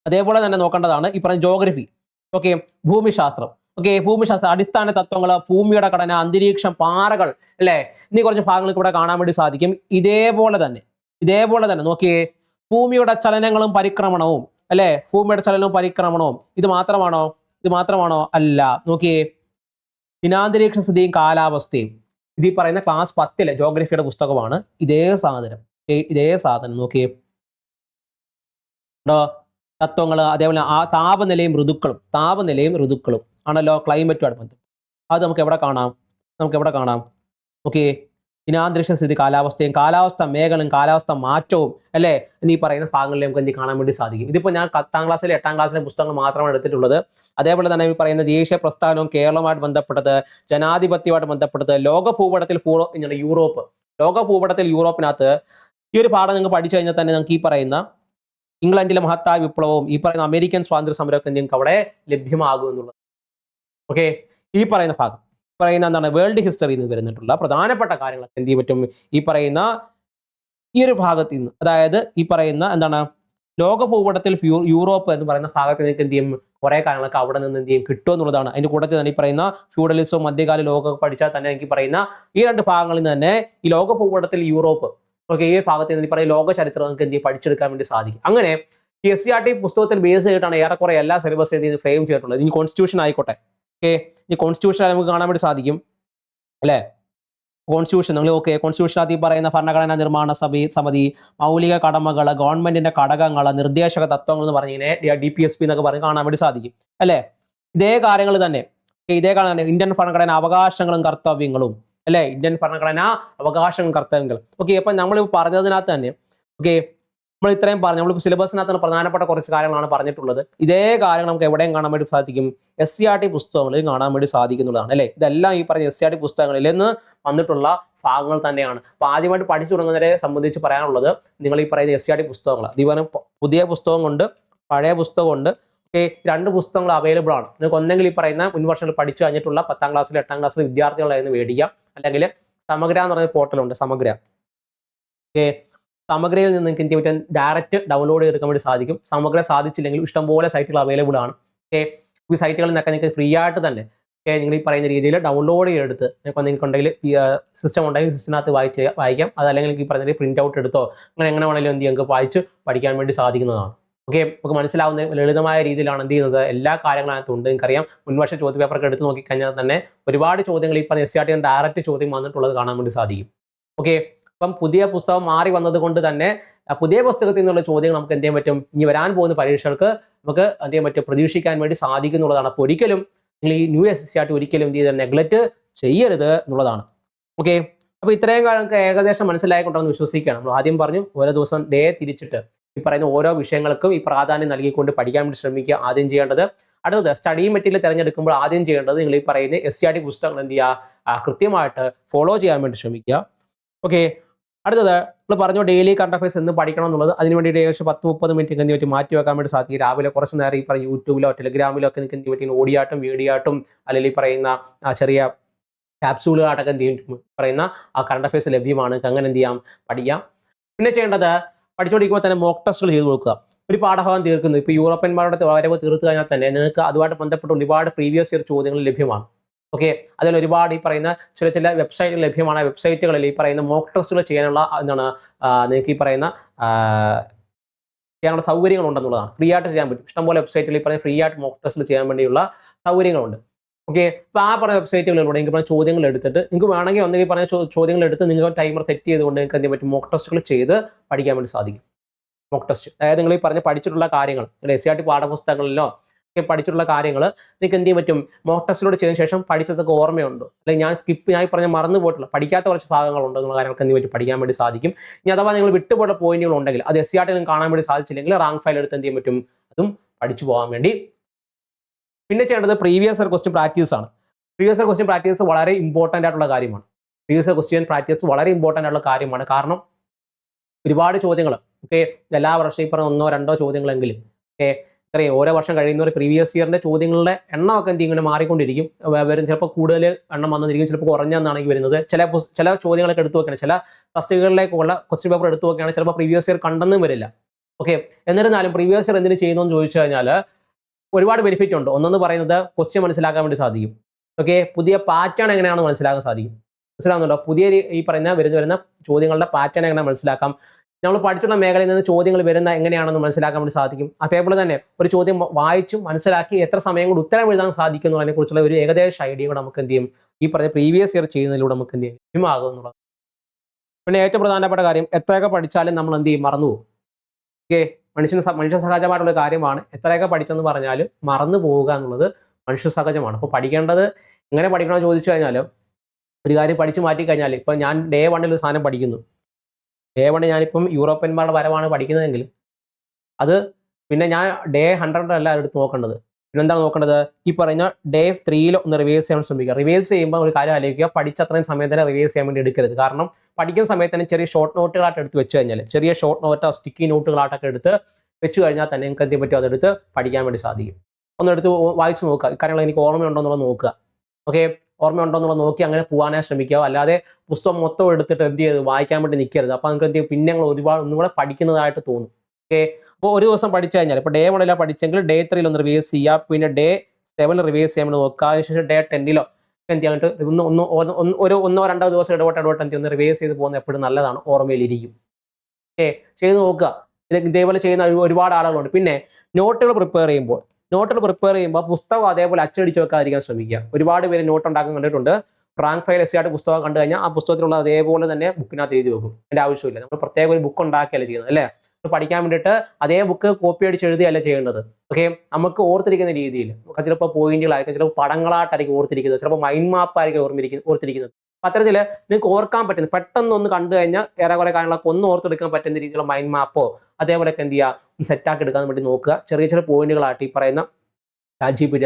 അതേപോലെ തന്നെ നോക്കേണ്ടതാണ് ഈ പറഞ്ഞ ജോഗ്രഫി ഓക്കെ ഭൂമിശാസ്ത്രം. ഓക്കെ ഭൂമിശാസ്ത്രം അടിസ്ഥാന തത്വങ്ങൾ ഭൂമിയുടെ ഘടന അന്തരീക്ഷം പാറകൾ അല്ലേ? എന്നീ കുറച്ച് ഭാഗങ്ങൾക്ക് ഇവിടെ കാണാൻ വേണ്ടി സാധിക്കും. ഇതേപോലെ തന്നെ ഇതേപോലെ തന്നെ നോക്കിയേ ഭൂമിയുടെ ചലനങ്ങളും പരിക്രമണവും അല്ലെ? ഭൂമിയുടെ ചലനവും പരിക്രമണവും ഇത് മാത്രമാണോ? ഇത് മാത്രമാണോ? അല്ല. നോക്കിയേ ദിനാന്തരീക്ഷ സ്ഥിതിയും കാലാവസ്ഥയും. ഇത് ഈ പറയുന്ന ക്ലാസ് പത്തിലെ ജോഗ്രഫിയുടെ പുസ്തകമാണ് ഇതേ സാധനം. ഇതേ സാധനം നോക്കിയേ. തത്വങ്ങൾ അതേപോലെ ആ താപനിലയും ഋതുക്കളും താപനിലയും ഋതുക്കളും ആണല്ലോ ക്ലൈമറ്റുമായിട്ട് ബന്ധം. അത് നമുക്ക് എവിടെ കാണാം? നമുക്ക് എവിടെ കാണാം? ഓക്കെ ദിനാന്തരീക്ഷ സ്ഥിതി കാലാവസ്ഥയും കാലാവസ്ഥ മേഖലയും കാലാവസ്ഥ മാറ്റവും അല്ലേ? എന്നീ പറയുന്ന ഭാഗങ്ങളിൽ നമുക്ക് എന്ത് കാണാൻ വേണ്ടി സാധിക്കും. ഇതിപ്പോൾ ഞാൻ പത്താം ക്ലാസ്സിലെ എട്ടാം ക്ലാസ്സിലെ പുസ്തകങ്ങൾ മാത്രമാണ് എടുത്തിട്ടുള്ളത്. അതേപോലെ തന്നെ ഈ പറയുന്ന ദേശീയ പ്രസ്ഥാനവും കേരളവുമായിട്ട് ബന്ധപ്പെട്ടത് ജനാധിപത്യവുമായിട്ട് ബന്ധപ്പെട്ടത് ലോക ഭൂപടത്തിൽ പൂർവ യൂറോപ്പ്. ലോക ഭൂപടത്തിൽ യൂറോപ്പിനകത്ത് ഈ ഒരു പാഠം നിങ്ങൾ പഠിച്ചു കഴിഞ്ഞാൽ തന്നെ നിങ്ങൾക്ക് ഈ പറയുന്ന ഇംഗ്ലണ്ടിലെ മഹത്തായ വിപ്ലവവും ഈ പറയുന്ന അമേരിക്കൻ സ്വാതന്ത്ര്യ സമരമൊക്കെ നിങ്ങൾക്ക് അവിടെ ലഭ്യമാകും എന്നുള്ളത്. ഓക്കെ ഈ പറയുന്ന ഭാഗം. പറയുന്ന എന്താണ് വേൾഡ് ഹിസ്റ്ററിയിൽ നിന്ന് വരുന്നിട്ടുള്ള പ്രധാനപ്പെട്ട കാര്യങ്ങളൊക്കെ എന്ത് ചെയ്യാൻ പറ്റും? ഈ പറയുന്ന ഈ ഒരു ഭാഗത്ത് നിന്ന് അതായത് ഈ പറയുന്ന എന്താണ് ലോക ഭൂപടത്തിൽ യൂറോപ്പ് എന്ന് പറയുന്ന ഭാഗത്ത് നിങ്ങൾക്ക് എന്ത് ചെയ്യും? കുറെ കാര്യങ്ങളൊക്കെ അവിടെ നിന്ന് എന്ത് ചെയ്യും? കിട്ടും എന്നുള്ളതാണ്. അതിന്റെ കൂട്ടത്തിൽ തന്നെ ഈ പറയുന്ന ഫ്യൂഡലിസവും മധ്യകാല ലോകമൊക്കെ പഠിച്ചാൽ തന്നെ എനിക്ക് പറയുന്ന ഈ രണ്ട് ഭാഗങ്ങളിൽ നിന്ന് തന്നെ ഈ ലോക ഭൂപടത്തിൽ യൂറോപ്പ് ഓക്കെ ഈ ഭാഗത്ത് നിന്ന് ഈ പറയുന്ന ലോക ചരിത്രം നിങ്ങൾക്ക് എന്ത് ചെയ്യും? പഠിച്ചെടുക്കാൻ വേണ്ടി സാധിക്കും. അങ്ങനെ എസ് സി ആർ ടി പുസ്തകത്തിൽ ബേസ് ചെയ്തിട്ടാണ് ഏറെക്കുറെ എല്ലാ സിലബസ് എന്ത് ഫ്രെയിം ചെയ്തിട്ടുള്ളത്? ഇനി കോൺസ്റ്റിറ്റ്യൂഷൻ ആയിക്കോട്ടെ. ഓക്കെ ഇനി കോൺസ്റ്റിറ്റ്യൂഷൻ നമുക്ക് കാണാൻ വേണ്ടി സാധിക്കും. അല്ലേ? കോൺസ്റ്റിറ്റ്യൂഷൻ നിങ്ങൾ ഓക്കെ കോൺസ്റ്റിറ്റ്യൂഷനകത്ത് പറയുന്ന ഭരണഘടനാ നിർമ്മാണ സമിതി സമിതി മൗലിക കടമകൾ ഗവൺമെന്റിന്റെ ഘടകങ്ങൾ നിർദ്ദേശക തത്വങ്ങൾ എന്ന് പറഞ്ഞിങ്ങനെ ഡി പി എസ് പി എന്നൊക്കെ പറഞ്ഞ് കാണാൻ വേണ്ടി സാധിക്കും. അല്ലേ? ഇതേ കാര്യങ്ങൾ തന്നെ. ഇതേ കാണാൻ ഇന്ത്യൻ ഭരണഘടന അവകാശങ്ങളും കർത്തവ്യങ്ങളും. അല്ലേ? ഇന്ത്യൻ ഭരണഘടന അവകാശങ്ങളും കർത്തവ്യങ്ങളും. ഓക്കെ അപ്പൊ നമ്മൾ പറഞ്ഞതിനകത്ത് തന്നെ ഓക്കെ നമ്മൾ ഇത്രയും പറഞ്ഞു. നമ്മൾ സിലബസിനകത്ത് പ്രധാനപ്പെട്ട കുറച്ച് കാര്യങ്ങളാണ് പറഞ്ഞിട്ടുള്ളത്. ഇതേ കാര്യങ്ങൾ നമുക്ക് എവിടെയും കാണാൻ വേണ്ടി സാധിക്കും. എസ് സി ആർ ടി പുസ്തകങ്ങളിൽ കാണാൻ വേണ്ടി സാധിക്കുന്നുള്ളതാണ് അല്ലേ? ഇതെല്ലാം ഈ പറഞ്ഞ എസ് സി ആർ ടി പുസ്തകങ്ങളിൽ നിന്ന് വന്നിട്ടുള്ള ഭാഗങ്ങൾ തന്നെയാണ്. അപ്പൊ ആദ്യമായിട്ട് പഠിച്ചു തുടങ്ങുന്നവരെ സംബന്ധിച്ച് പറയാനുള്ളത് നിങ്ങൾ ഈ പറയുന്ന എസ് സി ആർ ടി പുസ്തകങ്ങൾ അതുപോലെ പുതിയ പുതിയ പുസ്തകമുണ്ട് പഴയ പുസ്തകം പുസ്തകമുണ്ട് ഓക്കെ രണ്ട് പുസ്തകങ്ങൾ അവൈലബിൾ ആണ്. നിങ്ങൾക്ക് ഒന്നെങ്കിൽ ഈ പറയുന്ന മുൻ വർഷങ്ങൾ പഠിച്ചു കഴിഞ്ഞിട്ടുള്ള പത്താം ക്ലാസ്സിൽ എട്ടാം ക്ലാസ്സിലെ വിദ്യാർത്ഥികളായിരുന്നു മേടിക്കാം. അല്ലെങ്കിൽ സമഗ്ര എന്ന് പറയുന്ന പോർട്ടലുണ്ട് സമഗ്ര. ഓക്കെ സമഗ്രയിൽ നിന്ന് നിങ്ങൾക്ക് എന്ത് ചെയ്യാൻ പറ്റും? ഡയറക്റ്റ് ഡൗൺലോഡ് ചെയ്തെടുക്കാൻ വേണ്ടി സാധിക്കും. സമഗ്ര സാധിച്ചില്ലെങ്കിൽ ഇഷ്ടംപോലെ സൈറ്റുകൾ അവൈലബിൾ ആണ്. ഓക്കെ ഈ സൈറ്റുകളിൽ നിന്നൊക്കെ നിങ്ങൾക്ക് ഫ്രീ ആയിട്ട് തന്നെ ഓക്കെ നിങ്ങൾ ഈ പറയുന്ന രീതിയിൽ ഡൗൺലോഡ് ചെയ്തെടുത്ത് ഇപ്പോൾ നിങ്ങൾക്ക് ഉണ്ടെങ്കിൽ സിസ്റ്റം ഉണ്ടെങ്കിൽ സിസ്റ്റത്തിനകത്ത് വായിച്ച് വായിക്കാം. അതല്ലെങ്കിൽ ഈ പറഞ്ഞ പ്രിന്റ് ഔട്ട് എടുത്തോ അങ്ങനെ എങ്ങനെ വേണമെങ്കിലും എന്ത് നിങ്ങൾക്ക് വായിച്ച് പഠിക്കാൻ വേണ്ടി സാധിക്കുന്നതാണ്. ഓക്കെ നമുക്ക് മനസ്സിലാവുന്ന ലളിതമായ രീതിയിലാണ് എന്ത് ചെയ്യുന്നത്? എല്ലാ കാര്യങ്ങളും അതിനകത്തുണ്ട് നിങ്ങൾക്കറിയാം മുൻവർഷ ചോദ്യ പേപ്പറൊക്കെ എടുത്ത് നോക്കിക്കഴിഞ്ഞാൽ തന്നെ ഒരുപാട് ചോദ്യങ്ങൾ ഈ പറഞ്ഞ എസ് ആർ ടി ഡയറക്റ്റ് ചോദ്യം വന്നിട്ടുള്ളത് കാണാൻ വേണ്ടി സാധിക്കും. ഓക്കെ അപ്പം പുതിയ പുസ്തകം മാറി വന്നത് കൊണ്ട് തന്നെ പുതിയ പുസ്തകത്തിൽ നിന്നുള്ള ചോദ്യങ്ങൾ നമുക്ക് എന്ത് ചെയ്യാൻ പറ്റും? ഇനി വരാൻ പോകുന്ന പരീക്ഷകൾക്ക് നമുക്ക് എന്ത് ചെയ്യാൻ പറ്റും? പ്രതീക്ഷിക്കാൻ വേണ്ടി സാധിക്കുന്നുള്ളതാണ് അപ്പോൾ ഒരിക്കലും നിങ്ങൾ ഈ ന്യൂ എസ് എസ് ആയിട്ട് ഒരിക്കലും എന്ത് ചെയ്ത് നെഗ്ലക്റ്റ് ചെയ്യരുത് എന്നുള്ളതാണ്. ഓക്കെ അപ്പോൾ ഇത്രയും കാലം നമുക്ക് ഏകദേശം മനസ്സിലായിക്കൊണ്ടെന്ന് വിശ്വസിക്കുകയാണ്. നമ്മൾ ആദ്യം പറഞ്ഞു ഓരോ ദിവസം ഡേ തിരിച്ചിട്ട്. ഈ പറയുന്ന ഓരോ വിഷയങ്ങൾക്കും ഈ പ്രാധാന്യം നൽകിക്കൊണ്ട് പഠിക്കാൻ വേണ്ടി ശ്രമിക്കുക ആദ്യം ചെയ്യേണ്ടത്. അടുത്തത് സ്റ്റഡി മെറ്റീരിയൽ തിരഞ്ഞെടുക്കുമ്പോൾ ആദ്യം ചെയ്യേണ്ടത് നിങ്ങൾ ഈ പറയുന്ന എസ് സി ആർ ടി പുസ്തകങ്ങൾ എന്ത് ചെയ്യുക? കൃത്യമായിട്ട് ഫോളോ ചെയ്യാൻ വേണ്ടി ശ്രമിക്കുക. ഓക്കെ അടുത്തത് നമ്മൾ പറഞ്ഞു ഡെയിലി കറണ്ട് അഫയേഴ്സ് എന്ന് പഠിക്കണം എന്നുള്ളത് അതിന് വേണ്ടിയിട്ട് ഏകദേശം പത്ത് മുപ്പത് മിനിറ്റ് എന്ത് പറ്റി മാറ്റി വെക്കാൻ വേണ്ടി സാധിക്കും. രാവിലെ കുറച്ച് നേരം ഈ പറയുന്ന യൂട്യൂബിലോ ടെലിഗ്രാമിലോ ഒക്കെ നിങ്ങൾക്ക് എന്ത് പറ്റി ഓടിയാട്ടും വീടിയാട്ടും അല്ലെങ്കിൽ പറയുന്ന ചെറിയ ക്യാപ്സൂളുകളായിട്ടൊക്കെ എന്ത് ചെയ്യും? പറയുന്ന ആ കറണ്ട് അഫയേഴ്സ് ലഭ്യമാണ്. അങ്ങനെ എന്ത് ചെയ്യാം? പഠിക്കാം. പിന്നെ ചെയ്യേണ്ടത് പഠിച്ചുകൊണ്ടിരിക്കുമ്പോൾ തന്നെ മോക്ക് ടെസ്റ്റുകൾ ചെയ്ത് കൊടുക്കുക. ഒരു പാഠഭാഗം തീർക്കുന്നു. ഇപ്പോൾ യൂറോപ്യന്മാരുടെ വരവ് തീർത്തു കഴിഞ്ഞാൽ തന്നെ നിങ്ങൾക്ക് അതുമായിട്ട് ബന്ധപ്പെട്ട ഒരുപാട് പ്രീവിയസ് ഇയർ ചോദ്യങ്ങൾ ലഭ്യമാണ്. ഓക്കെ അതിൽ ഒരുപാട് ഈ പറയുന്ന ചില ചില വെബ്സൈറ്റുകൾ ലഭ്യമാണ്. വെബ്സൈറ്റുകളിൽ ഈ പറയുന്ന മോക്ക് ടെസ്റ്റുകൾ ചെയ്യാനുള്ള എന്താണ് നിങ്ങൾക്ക് ഈ പറയുന്ന ചെയ്യാനുള്ള സൗകര്യങ്ങൾ ഉണ്ടെന്നുള്ളതാണ്. ഫ്രീ ആയിട്ട് ചെയ്യാൻ പറ്റും. ഇഷ്ടംപോലെ വെബ്സൈറ്റിൽ ഈ പറയുന്ന ഫ്രീ ആയിട്ട് മോക്ക് ടെസ്റ്റുകൾ ചെയ്യാൻ വേണ്ടിയുള്ള സൗകര്യങ്ങളുണ്ട്. ഓക്കെ അപ്പോൾ ആ പറഞ്ഞ വെബ്സൈറ്റുകളിലൂടെ നിങ്ങൾക്ക് പറഞ്ഞ ചോദ്യങ്ങൾ എടുത്തിട്ട് നിങ്ങൾക്ക് വേണമെങ്കിൽ ഒന്നെങ്കിൽ പറഞ്ഞ ചോദ്യങ്ങൾ എടുത്ത് നിങ്ങൾ ടൈമർ സെറ്റ് ചെയ്തുകൊണ്ട് നിങ്ങൾക്ക് എന്ത് ചെയ്യാൻ പറ്റും മോക്ക് ടെസ്റ്റുകൾ ചെയ്ത് പഠിക്കാൻ വേണ്ടി സാധിക്കും. മോക്ക് ടെസ്റ്റ് അതായത് നിങ്ങൾ ഈ പറഞ്ഞ പഠിച്ചിട്ടുള്ള കാര്യങ്ങൾ എസ് സി ആർ ടി പാഠപുസ്തകങ്ങളിലോ പഠിച്ചിട്ടുള്ള കാര്യങ്ങൾ നിങ്ങൾക്ക് എന്ത് ചെയ്യാൻ പറ്റും? മോക്ക് ടെസ്റ്റിലൂടെ ചെയ്തതിനു ശേഷം പഠിച്ചതൊക്കെ ഓർമ്മയുണ്ടോ. അല്ലെങ്കിൽ ഞാൻ സ്കിപ്പ് ഞാൻ പറഞ്ഞ മറന്നു പോയിട്ടുള്ള പഠിക്കാത്ത കുറച്ച് ഭാഗങ്ങളുണ്ട് എന്നുള്ള കാര്യങ്ങൾക്ക് എന്ത് പറ്റും? പഠിക്കാൻ വേണ്ടി സാധിക്കും. ഇനി അഥവാ നിങ്ങൾ വിട്ടുപോയ പോയിന്റുകൾ ഉണ്ടെങ്കിൽ അത് എസ് സി കാണാൻ വേണ്ടി സാധിച്ചില്ലെങ്കിൽ റാങ്ക് ഫയൽ എടുത്ത് എന്ത് ചെയ്യാൻ പറ്റും? അതും പഠിച്ചു പോകാൻ വേണ്ടി. പിന്നെ ചെയ്യേണ്ടത് പ്രീവിയസ് ഇയർ ക്വസ്റ്റ്യൻ പ്രാക്ടീസ് ആണ്. പ്രീവിയസ് ഇയർ ക്വസ്റ്റ്യൻ പ്രാക്ടീസ് വളരെ ഇമ്പോർട്ടന്റ് ആയിട്ടുള്ള കാര്യമാണ്. പ്രീവിയസ് ഇയർ ക്വസ്റ്റ്യൻ പ്രാക്ടീസ് വളരെ ഇമ്പോർട്ടന്റ് ആയിട്ടുള്ള കാര്യമാണ്. കാരണം ഒരുപാട് ചോദ്യങ്ങൾ ഓക്കെ എല്ലാ വർഷവും പറഞ്ഞ ഒന്നോ രണ്ടോ ചോദ്യങ്ങളെങ്കിലും ഓക്കെ അറിയാം ഓരോ വർഷം കഴിയുന്നവർ പ്രീവിയസ് ഇയറിന്റെ ചോദ്യങ്ങളുടെ എണ്ണമൊക്കെ എന്ത് ഇങ്ങനെ മാറിക്കൊണ്ടിരിക്കും. വരും. ചിലപ്പോൾ കൂടുതൽ എണ്ണം വന്നിരിക്കും. ചിലപ്പോൾ കുറഞ്ഞെന്നാണെങ്കിൽ വരുന്നത്. ചില ചില ചോദ്യങ്ങളൊക്കെ എടുത്തു വെക്കണം. ചില തസ്തികകളിലേക്കുള്ള ക്വസ്റ്റ്യൻ പേപ്പർ എടുത്തു വെക്കുകയാണെങ്കിൽ ചിലപ്പോൾ പ്രീവിയസ് ഇയർ കണ്ടെന്നും വരില്ല. ഓക്കെ എന്നിരുന്നാലും പ്രീവിയസ് ഇയർ എന്തിനു ചെയ്യുന്നു എന്ന് ചോദിച്ചു കഴിഞ്ഞാൽ ഒരുപാട് ബെനിഫിറ്റ് ഉണ്ട്. ഒന്നെന്ന് പറയുന്നത് ക്വസ്റ്റ്യൻ മനസ്സിലാക്കാൻ വേണ്ടി സാധിക്കും. ഓക്കെ പുതിയ പാറ്റേൺ എങ്ങനെയാണെന്ന് മനസ്സിലാക്കാൻ സാധിക്കും. മനസ്സിലാവുന്നുണ്ടോ? പുതിയ ഈ പറയുന്ന വരുന്ന വരുന്ന ചോദ്യങ്ങളുടെ പാറ്റേൺ എങ്ങനെ മനസ്സിലാക്കാം? നമ്മൾ പഠിച്ചുള്ള മേഖലയിൽ നിന്ന് ചോദ്യങ്ങൾ വരുന്ന എങ്ങനെയാണെന്ന് മനസ്സിലാക്കാൻ വേണ്ടി സാധിക്കും. അതേപോലെ തന്നെ ഒരു ചോദ്യം വായിച്ചു മനസ്സിലാക്കി എത്ര സമയം കൊണ്ട് ഉത്തരം എഴുതാൻ സാധിക്കും എന്നതിനെ കുറിച്ചുള്ള ഒരു ഏകദേശ ഐഡിയ കൂടെ നമുക്ക് എന്ത് ചെയ്യും? ഈ പറഞ്ഞ പ്രീവിയസ് ഇയർ ചെയ്യുന്നതിലൂടെ നമുക്ക് എന്ത് ചെയ്യും? ലഭ്യമാകും എന്നുള്ളത്. പിന്നെ ഏറ്റവും പ്രധാനപ്പെട്ട കാര്യം എത്രയൊക്കെ പഠിച്ചാലും നമ്മൾ എന്ത് ചെയ്യും? മറന്നു പോകും. ഓക്കെ മനുഷ്യന് മനുഷ്യ സഹജമായിട്ടുള്ള കാര്യമാണ്. എത്രയൊക്കെ പഠിച്ചെന്ന് പറഞ്ഞാലും മറന്നു പോവുക എന്നുള്ളത് മനുഷ്യ സഹജമാണ്. അപ്പോൾ പഠിക്കേണ്ടത് എങ്ങനെ പഠിക്കണമെന്ന് ചോദിച്ചു കഴിഞ്ഞാൽ ഒരു കാര്യം പഠിച്ചു മാറ്റി കഴിഞ്ഞാൽ ഇപ്പം ഞാൻ ഡേ വണ്ണിൽ ഒരു സാധനം പഠിക്കുന്നു. ഡേ വണ്ണ് ഞാനിപ്പം യൂറോപ്യന്മാരുടെ വരവാണ് പഠിക്കുന്നതെങ്കിൽ അത് പിന്നെ ഞാൻ ഡേ ഹൺഡ്രഡ് അല്ല എടുത്ത് നോക്കേണ്ടത്. പിന്നെ എന്താണ് നോക്കേണ്ടത്? ഈ പറയുന്ന ഡേ ത്രീയിൽ ഒന്ന് റിവേഴ്സ് ചെയ്യാൻ ശ്രമിക്കുക. റിവേഴ്സ് ചെയ്യുമ്പോൾ ഒരു കാര്യം ആലോചിക്കുക. പഠിച്ച അത്രയും സമയം തന്നെ റിവേഴ്സ് ചെയ്യാൻ വേണ്ടി എടുക്കരുത്. കാരണം പഠിക്കുന്ന സമയത്ത് തന്നെ ചെറിയ ഷോർട്ട് നോട്ടുകളായിട്ട് എടുത്ത് വെച്ച് കഴിഞ്ഞാൽ ചെറിയ ഷോർട്ട് നോട്ടോ സ്റ്റിക്കി നോട്ടുകളായിട്ടൊക്കെ എടുത്ത് വെച്ച് കഴിഞ്ഞാൽ തന്നെ നിങ്ങൾക്ക് എന്ത് പറ്റും? അതെടുത്ത് പഠിക്കാൻ വേണ്ടി സാധിക്കും. ഒന്നെടുത്ത് വായിച്ച് നോക്കുക. ഇക്കാര്യങ്ങൾ എനിക്ക് ഓർമ്മയുണ്ടോ എന്നുള്ളത് നോക്കുക. ഓക്കെ ഓർമ്മയുണ്ടോ എന്നുള്ളത് നോക്കി അങ്ങനെ പോകാനേ ശ്രമിക്കുക അല്ലാതെ പുസ്തകം മൊത്തം എടുത്തിട്ട് എന്ത് ചെയ്ത് വായിക്കാൻ വേണ്ടി നിൽക്കരുത് അപ്പോൾ നിങ്ങൾക്ക് എന്ത് ചെയ്യും? പിന്നെ ഞങ്ങൾ ഒരുപാട് ഒന്നും കൂടെ പഠിക്കുന്നതായിട്ട് തോന്നും. ഓക്കെ അപ്പോൾ ഒരു ദിവസം പഠിച്ചു കഴിഞ്ഞാൽ ഇപ്പോൾ ഡേ വണ്ണിലാണ് പഠിച്ചെങ്കിൽ ഡേ ത്രീയിൽ ഒന്ന് റിവൈസ് ചെയ്യുക പിന്നെ ഡേ സെവനിൽ റിവൈസ് ചെയ്യാൻ വേണ്ടി നോക്കുക. അതിനുശേഷം ഡേ ടെന്നിലോ എന്ത് ചെയ്യാൻ വേണ്ടി ഒന്ന് ഒന്ന് ഒരു ഒന്നോ രണ്ടോ ദിവസം ഇടപെട്ട് ഇടപെട്ട് എന്ത് ഒന്ന് റിവൈസ് ചെയ്ത് പോകുന്നത് എപ്പോഴും നല്ലതാണ്. ഓർമ്മയിലിരിക്കും ഓക്കെ ചെയ്ത് നോക്കുക. ഇത് ഇതേപോലെ ചെയ്യുന്ന ഒരു- ഒരുപാട് ആളുകളുണ്ട്. പിന്നെ നോട്ടുകൾ പ്രിപ്പയർ ചെയ്യുമ്പോൾ നോട്ടുകൾ പ്രിപ്പയർ ചെയ്യുമ്പോൾ പുസ്തകം അതേപോലെ അച്ചടിച്ച് വെക്കാതിരിക്കാൻ ശ്രമിക്കുക. ഒരുപാട് പേര് നോട്ട് ഉണ്ടാക്കാൻ കണ്ടിട്ടുണ്ട്. റാങ്ക് ഫയൽ എസ് ആയിട്ട് പുസ്തകം കണ്ടു കഴിഞ്ഞാൽ ആ പുസ്തകത്തിലുള്ള അതേപോലെ തന്നെ ബുക്കിനകത്ത് എഴുതി വെക്കും. അതിന്റെ ആവശ്യമില്ല. നമ്മൾ പ്രത്യേക ഒരു ബുക്ക് ഉണ്ടാക്കിയല്ല ചെയ്യുന്നത് അല്ലേ? പഠിക്കാൻ വേണ്ടിയിട്ട് അതേ ബുക്ക് കോപ്പി അടിച്ച് എഴുതിയല്ല ചെയ്യേണ്ടത്. ഓക്കെ നമുക്ക് ഓർത്തിരിക്കുന്ന രീതിയിൽ ചിലപ്പോൾ പോയിന്റുകളായിരിക്കും ചിലപ്പോൾ പടങ്ങളായിട്ടായിരിക്കും ഓർത്തിരിക്കുന്നത് ചിലപ്പോൾ മൈൻഡ് മാപ്പായിരിക്കും ഓർമ്മിരിക്കുന്നത് ഓർത്തിരിക്കുന്നത്. അത്തരത്തിൽ നിങ്ങൾക്ക് ഓർക്കാൻ പറ്റുന്ന പെട്ടെന്ന് ഒന്ന് കണ്ടു കഴിഞ്ഞാൽ ഏറെക്കുറെ കാര്യങ്ങളൊക്കെ ഒന്ന് ഓർത്തെടുക്കാൻ പറ്റുന്ന രീതിയിലുള്ള മൈൻഡ് മാപ്പോ അതേപോലെയൊക്കെ എന്ത് ചെയ്യുക സെറ്റാക്കി എടുക്കാൻ വേണ്ടി നോക്കുക. ചെറിയ ചെറിയ പോയിന്റുകളായിട്ട് ഈ പറയുന്ന ചാറ്റ് ജി പി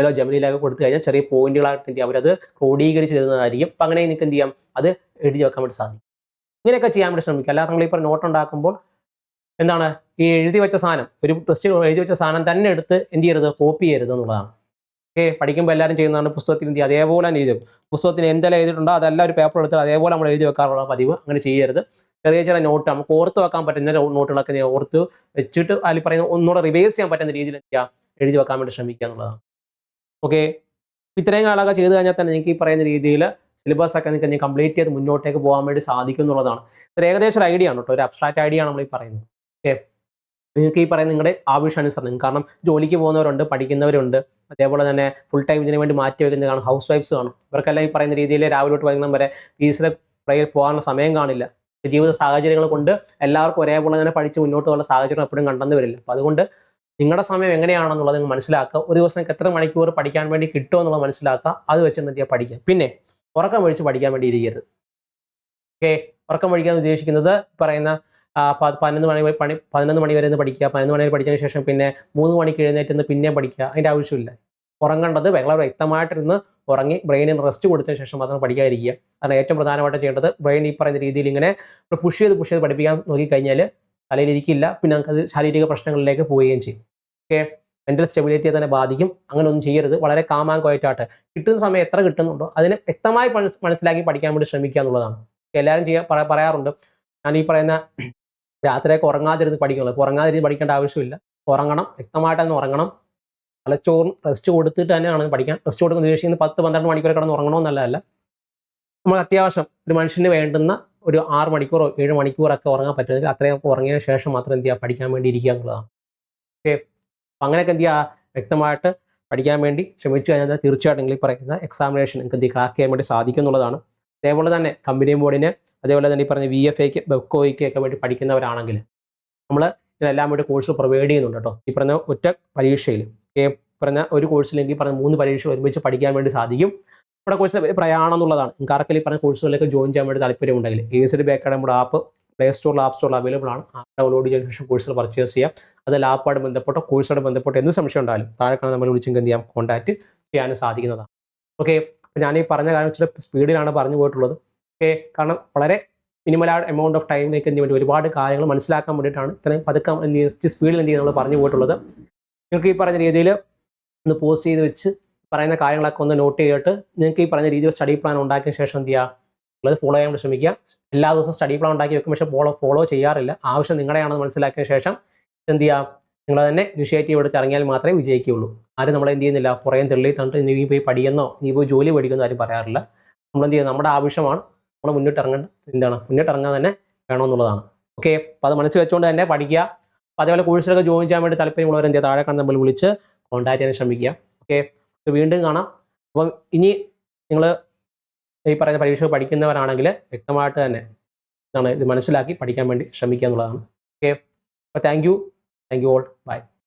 കൊടുത്തു കഴിഞ്ഞാൽ ചെറിയ പോയിന്റുകളായിട്ട് എന്ത് ചെയ്യും അവരത് ക്രോഡീകരിച്ച് തരുന്നതായിരിക്കും. അപ്പം അങ്ങനെ നിങ്ങൾക്ക് എന്ത് ചെയ്യാം അത് എഴുതി വെക്കാൻ വേണ്ടി സാധിക്കും. ഇങ്ങനെയൊക്കെ ചെയ്യാൻ വേണ്ടി ശ്രമിക്കുക. അല്ലാതെ നമ്മൾ ഇപ്പോൾ നോട്ട് ഉണ്ടാക്കുമ്പോൾ എന്താണ്? ഈ എഴുതി വെച്ച സാധനം ഒരു ടെസ്റ്റ് എഴുതി വെച്ച സാധനം തന്നെ എടുത്ത് എന്ത് ചെയ്യരുത്? കോപ്പി ചെയ്യരുത് എന്നുള്ളതാണ്. ഓക്കെ പഠിക്കുമ്പോൾ എല്ലാവരും ചെയ്യുന്നതാണ് പുസ്തകത്തിൽ എന്ത് അതേപോലെ തന്നെ എഴുതി. പുസ്തകത്തിന് എന്തെല്ലാം എഴുതിയിട്ടുണ്ടോ അതെല്ലാം ഒരു പേപ്പർ എടുത്ത് അതേപോലെ നമ്മൾ എഴുതി വെക്കാറുള്ള പതിവ് അങ്ങനെ ചെയ്യരുത്. ചെറിയ ചെറിയ നോട്ട് നമുക്ക് ഓർത്ത് വെക്കാൻ പറ്റുന്ന നോട്ടുകളൊക്കെ ഓർത്ത് വെച്ചിട്ട് അതിൽ പറയുന്ന ഒന്നുകൂടെ റിവേഴ്സ് ചെയ്യാൻ പറ്റുന്ന രീതിയിൽ എന്ത് എഴുതി വെക്കാൻ വേണ്ടി ശ്രമിക്കുക എന്നുള്ളതാണ്. ഓക്കെ ഇത്രയും കാലമൊക്കെ ചെയ്ത് കഴിഞ്ഞാൽ തന്നെ നിങ്ങൾക്ക് ഈ പറയുന്ന രീതിയിൽ സിലബസ് ഒക്കെ നിങ്ങൾക്ക് കംപ്ലീറ്റ് ചെയ്ത് മുന്നോട്ടേക്ക് പോകാൻ വേണ്ടി സാധിക്കും എന്നുള്ളതാണ്. ഏകദേശം ഒരു ഐഡിയ ആണ് കേട്ടോ. ഒരു അബ്സ്ട്രാക്ട് ഐഡിയ ആണ് നമ്മൾ ഈ പറയുന്നത്. ഓക്കെ നിങ്ങൾക്ക് ഈ പറയുന്ന നിങ്ങളുടെ ആവശ്യാനുസരണം കാരണം ജോലിക്ക് പോകുന്നവരുണ്ട് പഠിക്കുന്നവരുണ്ട്. അതേപോലെ തന്നെ ഫുൾ ടൈം ഇതിനു വേണ്ടി മാറ്റി വെക്കുന്ന കാണും. ഹൗസ് വൈഫ്സ് കാണും. ഇവർക്കെല്ലാം ഈ പറയുന്ന രീതിയിൽ രാവിലെ തൊട്ട് വൈകുന്നേരം വരെ ടീച്ചറെ പ്രയർ പോകാനുള്ള സമയം കാണില്ല. ജീവിത സാഹചര്യങ്ങൾ കൊണ്ട് എല്ലാവർക്കും ഒരേപോലെ തന്നെ പഠിച്ച് മുന്നോട്ട് പോകുന്ന സാഹചര്യം എപ്പോഴും കണ്ടെന്ന് വരില്ല. അപ്പം അതുകൊണ്ട് നിങ്ങളുടെ സമയം എങ്ങനെയാണെന്നുള്ളത് നിങ്ങൾ മനസ്സിലാക്കുക. ഒരു ദിവസം എത്ര മണിക്കൂർ പഠിക്കാൻ വേണ്ടി കിട്ടുമോ എന്നുള്ളത് മനസ്സിലാക്കുക. അത് വെച്ച് എന്ത് പഠിക്കുക. പിന്നെ ഉറക്കം ഒഴിച്ച് പഠിക്കാൻ വേണ്ടി ഇരിക്കരുത്. ഓക്കെ ഉറക്കം ഒഴിക്കാൻ ഉദ്ദേശിക്കുന്നത് പറയുന്ന പതിനൊന്ന് മണി പണി പതിനൊന്ന് മണി വരെ പഠിക്കുക. പതിനൊന്ന് മണി വരെ പഠിച്ചതിന് ശേഷം പിന്നെ മൂന്ന് മണിക്ക് എഴുന്നേറ്റ് പിന്നെ പഠിക്കുക. അതിന്റെ ആവശ്യമില്ല. ഉറങ്ങേണ്ടത് വളരെ വ്യക്തമായിട്ടിരുന്ന് ഉറങ്ങി ബ്രെയിനിന് റെസ്റ്റ് കൊടുത്തതിന് ശേഷം മാത്രം പഠിക്കാതിരിക്കുക. കാരണം ഏറ്റവും പ്രധാനമായിട്ട് ചെയ്യേണ്ടത്. ബ്രെയിൻ ഈ പറയുന്ന രീതിയിൽ ഇങ്ങനെ പുഷ് ചെയ്ത് പുഷ് ചെയ്ത് പഠിപ്പിക്കാൻ നോക്കിക്കഴിഞ്ഞാൽ തലയിലിരിക്കില്ല പിന്നെ നമുക്കത് ശാരീരിക പ്രശ്നങ്ങളിലേക്ക് പോവുകയും ചെയ്യും. ഓക്കെ? മെന്റൽ സ്റ്റെബിലിറ്റിയെ തന്നെ ബാധിക്കും. അങ്ങനെ ഒന്നും ചെയ്യരുത്. വളരെ കാമാൻ കോയറ്റായിട്ട് കിട്ടുന്ന സമയം എത്ര കിട്ടുന്നുണ്ടോ അതിനെ വ്യക്തമായി മനസ്- മനസ്സിലാക്കി പഠിക്കാൻ വേണ്ടി ശ്രമിക്കുക എന്നുള്ളതാണ്. എല്ലാവരും ചെയ്യാൻ പറയാറുണ്ട്. ഞാൻ ഈ പറയുന്ന രാത്രിയൊക്കെ ഉറങ്ങാതിരുന്ന് പഠിക്കണം ഉറങ്ങാതിരുന്ന് പഠിക്കേണ്ട ആവശ്യമില്ല. ഉറങ്ങണം. വ്യക്തമായിട്ട് തന്നെ ഉറങ്ങണം. തലച്ചോറും റെസ്റ്റ് കൊടുത്തിട്ട് തന്നെയാണ് പഠിക്കാൻ. റെസ്റ്റ് കൊടുക്കുന്ന ഉദ്ദേശിക്കുന്നത് പത്ത് പന്ത്രണ്ട് മണിക്കൂർ കിടന്ന് ഉറങ്ങണമെന്നല്ല നമ്മൾ അത്യാവശ്യം ഒരു മനുഷ്യന് വേണ്ടുന്ന ഒരു ആറ് മണിക്കൂറോ ഏഴ് മണിക്കൂറൊക്കെ ഉറങ്ങാൻ പറ്റുമെങ്കിൽ അത്രയും ഉറങ്ങിയ ശേഷം മാത്രം എന്ത് ചെയ്യുക? പഠിക്കാൻ വേണ്ടി ഇരിക്കുക എന്നുള്ളതാണ്. ഓക്കെ അങ്ങനെയൊക്കെ എന്ത് ചെയ്യുക? വ്യക്തമായിട്ട് പഠിക്കാൻ വേണ്ടി ശ്രമിച്ചു കഴിഞ്ഞാൽ തീർച്ചയായിട്ടും ഈ പറയുന്ന എക്സാമിനേഷൻ നിങ്ങൾക്ക് എന്ത് ചെയ്യാൻ വേണ്ടി സാധിക്കും എന്നുള്ളതാണ്. അതേപോലെ തന്നെ കമ്പനി ബോർഡിന് അതേപോലെ തന്നെ ഈ പറഞ്ഞ വി എഫ് എക്ക് ബെക്കോയ്ക്ക് ഒക്കെ വേണ്ടി പഠിക്കുന്നവരാണെങ്കിൽ നമ്മൾ ഇതെല്ലാം വേണ്ടി കോഴ്സ് പ്രൊവൈഡ് ചെയ്യുന്നുണ്ട് കേട്ടോ. ഈ പറഞ്ഞ ഒറ്റ പരീക്ഷയിൽ. പറഞ്ഞ ഒരു കോഴ്സിലെങ്കിൽ പറഞ്ഞ മൂന്ന് പരീക്ഷ ഒരുമിച്ച് പഠിക്കാൻ വേണ്ടി സാധിക്കും. നമ്മുടെ കോഴ്സിൽ പ്രയാണം എന്നുള്ളതാണ്. നിങ്ങൾക്ക് ആർക്കെങ്കിലും ഈ പറഞ്ഞ കോഴ്സുകളിലേക്ക് ജോയിൻ ചെയ്യാൻ വേണ്ടി താല്പര്യമുണ്ടെങ്കിൽ എ സി ഡി ബി അക്കാഡമിയുടെ ആപ്പ് പ്ലേ സ്റ്റോറിൽ ആപ്പ് സ്റ്റോറിൽ അവൈലബിൾ ആണ്. ആ ഡൗൺലോഡ് ചെയ്തതിനു ശേഷം കോഴ്സുകൾ പർച്ചേസ് ചെയ്യാം. അതിൽ ആപ്പായിട്ട് ബന്ധപ്പെട്ടോ കോഴ്സോട് ബന്ധപ്പെട്ടോ എന്ത് സംശയം ഉണ്ടായാലും താഴെ കാണാൻ നമ്മൾ വിളിച്ചെങ്കിൽ എന്ത് ചെയ്യാം കോൺടാക്ട് ചെയ്യാനും സാധിക്കുന്നതാണ്. ഓക്കെ ഞാൻ ഈ പറഞ്ഞ കാര്യം വെച്ചിട്ട് സ്പീഡിലാണ് പറഞ്ഞു പോയിട്ടുള്ളത്. ഓക്കെ കാരണം വളരെ മിനിമൽ എമൗണ്ട് ഓഫ് ടൈം എന്ത് വേണ്ടി ഒരുപാട് കാര്യങ്ങൾ മനസ്സിലാക്കാൻ വേണ്ടിയിട്ടാണ് ഇത്രയും പതുക്കം സ്പീഡിൽ എന്ത് നമ്മൾ പറഞ്ഞു പോയിട്ടുള്ളത്. നിങ്ങൾക്ക് ഈ പറഞ്ഞ രീതിയിൽ ഒന്ന് പോസ് ചെയ്ത് വെച്ച് പറയുന്ന കാര്യങ്ങളൊക്കെ ഒന്ന് നോട്ട് ചെയ്തിട്ട് നിങ്ങൾക്ക് ഈ പറഞ്ഞ രീതിയിൽ സ്റ്റഡി പ്ലാൻ ഉണ്ടാക്കിയ ശേഷം എന്ത് ചെയ്യുക? ഉള്ളത് ഫോളോ ചെയ്യാൻ ശ്രമിക്കുക. എല്ലാ ദിവസവും സ്റ്റഡി പ്ലാൻ ഉണ്ടാക്കി വെക്കും പക്ഷേ ഫോളോ ഫോളോ ചെയ്യാറില്ല. ആവശ്യം നിങ്ങളുടെയാണെന്ന് മനസ്സിലാക്കിയ ശേഷം എന്ത് ചെയ്യുക? നിങ്ങൾ തന്നെ ഇനിഷ്യേറ്റീവ് എടുത്ത് ഇറങ്ങിയാൽ മാത്രമേ വിജയിക്കുകയുള്ളൂ. ആരും നമ്മൾ എന്ത് ചെയ്യുന്നില്ല. പുറകെ തള്ളി തണ്ട് നീ പോയി പഠിയെന്നോ നീ പോയി ജോലി പഠിക്കുന്നോ ആരും പറയാറില്ല. നമ്മൾ എന്ത് ചെയ്യുക നമ്മുടെ ആവശ്യമാണ്. നമ്മൾ മുന്നോട്ട് ഇറങ്ങേണ്ട എന്താണ്? മുന്നോട്ട് ഇറങ്ങാൻ തന്നെ വേണമെന്നുള്ളതാണ്. ഓക്കെ അപ്പോൾ അത് മനസ്സിൽ വെച്ചുകൊണ്ട് തന്നെ പഠിക്കുക. അപ്പോൾ അതേപോലെ കോഴ്സിലൊക്കെ ജോയിൻ ചെയ്യാൻ വേണ്ടി താല്പര്യമുള്ളവർ എന്ത് താഴെ കാണുന്ന നമ്മൾ വിളിച്ച് കോൺടാക്ട് ചെയ്യാൻ ശ്രമിക്കുക. ഓക്കെ വീണ്ടും കാണാം. അപ്പം ഇനി നിങ്ങൾ ഈ പറയുന്ന പരീക്ഷ പഠിക്കുന്നവരാണെങ്കിൽ വ്യക്തമായിട്ട് തന്നെ എന്താണ് ഇത് മനസ്സിലാക്കി പഠിക്കാൻ വേണ്ടി ശ്രമിക്കുക എന്നുള്ളതാണ്. ഓക്കെ അപ്പോൾ thank you thank you all bye